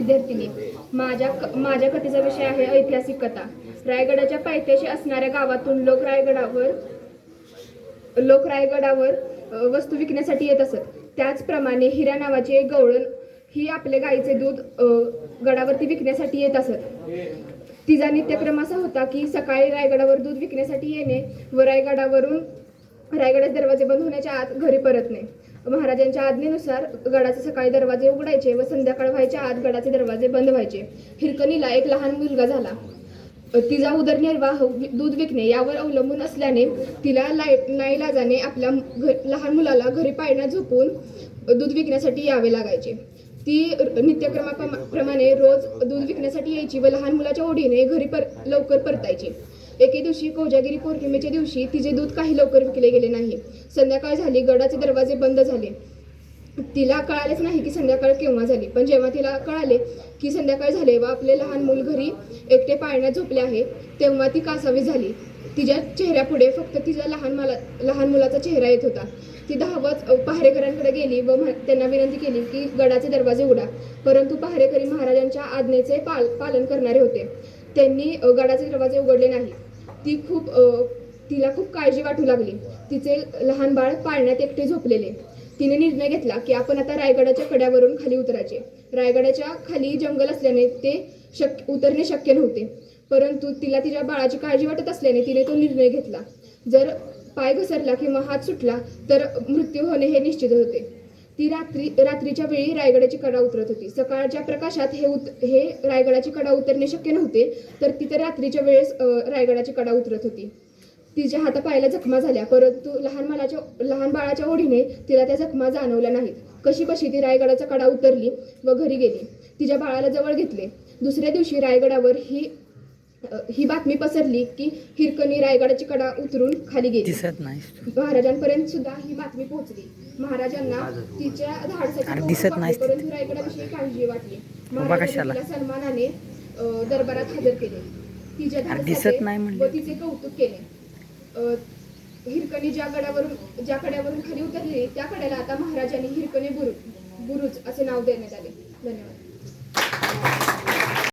विद्यार्थिनी माझ्या क- माझ्या कथेचा विषय आहे ऐतिहासिक कथा. रायगडाच्या पायथ्याशी असणाऱ्या गावातून लोक रायगडावर लोक रायगडावर वस्तू विकण्यासाठी येत असत. त्याचप्रमाणे हिरा नावाची एक गवळण ही आपल्या गाईचे दूध गडावरती विकण्यासाठी येत असत. तिचा नित्यक्रम असा होता की सकाळी रायगडावर दूध विकण्यासाठी येणे व रायगडावरून रायगडाचे दरवाजे बंद होण्याच्या आत घरी परतणे. महाराजांच्या आज्ञेनुसार गडाचे सकाळी दरवाजे उघडायचे व संध्याकाळ व्हायच्या आत गडाचे दरवाजे बंद व्हायचे. हिरकणीला एक लहान मुलगा झाला. तिचा उदरनिर्वाह दूध विकणे यावर अवलंबून असल्याने तिला लाई नाईलाजाने आपल्या लहान मुलाला घरी पाळण्यात झोपून दूध विकण्यासाठी यावे लागायचे. ती नित्यक्रमाप्रमाणे रोज दूध विकण्यासाठी यायची व लहान मुलाच्या ओढीने घरी पर लवकर परतायची. एके दिवशी कोजागिरी पौर्णिमेच्या दिवशी तिचे दूध काही लवकर विकले गेले नाही. संध्याकाळ झाली गडाचे दरवाजे बंद झाले. तिला कळालेच नाही की संध्याकाळ केव्हा झाली. पण जेव्हा तिला कळाले की संध्याकाळ झाले व आपले लहान मूल घरी एकटे पाळण्यात झोपले आहे तेव्हा ती कासावी झाली. तिच्या चेहऱ्यापुढे फक्त तिच्या लहान मला लहान मुलाचा चेहरा येत होता. ती धावत पहारेकरांकडे गेली व त्यांना विनंती केली की गडाचे दरवाजे उघडा. परंतु पहारेकरी महाराजांच्या आज्ञेचे पाल पालन करणारे होते. त्यांनी गडाचे दरवाजे उघडले नाही. ती खूप तिला खूप काळजी वाटू लागली. तिचे लहान बाळ पाळण्यात एकटे झोपलेले. तिने निर्णय घेतला की आपण आता रायगडाच्या कड्यावरून खाली उतरायचे. रायगडाच्या खाली जंगल असल्याने ते शक्य उतरणे शक्य नव्हते. परंतु तिला तिच्या बाळाची काळजी वाटत असल्याने तिने तो निर्णय घेतला. जर पाय घसरला किंवा हात सुटला तर मृत्यू होणे हे निश्चित होते. ती रात्री रात्रीच्या वेळी रायगडाची कडा उतरत होती. सकाळच्या प्रकाशात हे उत हे रायगडाची कडा उतरणे शक्य नव्हते तर तिथे रात्रीच्या वेळेस रायगडाची कडा उतरत होती. तिच्या हातापायाला जखमा झाल्या परंतु लहान बाळाच्या लहान बाळाच्या ओढीने तिला त्या जखमा जाणवल्या नाहीत. कशी बशी ती रायगडाचा कडा उतरली व घरी गेली. तिच्या बाळाला जवळ घेतले. दुसऱ्या दिवशी रायगडावर ही ही बातमी पसरली की हिरकणी रायगडाची कडा उतरून खाली गेली. दिसत नाही महाराजांपर्यंत सुद्धा ही बातमी पोहोचली. महाराजांना तिच्या धाडसाची कौतुक दिसत. परंतु रायगडाविषयी काळजी वाटली. महाराजांनी? तिला सन्मानाने दरबारात हजर केले. तिच्या धाडसाचे नाही. व तिचे कौतुक केले. अ, हिरकणी ज्या गडावरून ज्या कड्यावरून खाली उतरली त्या कड्याला आता महाराजांनी हिरकणी बुरु बुरुज असे नाव देण्यात आले. धन्यवाद.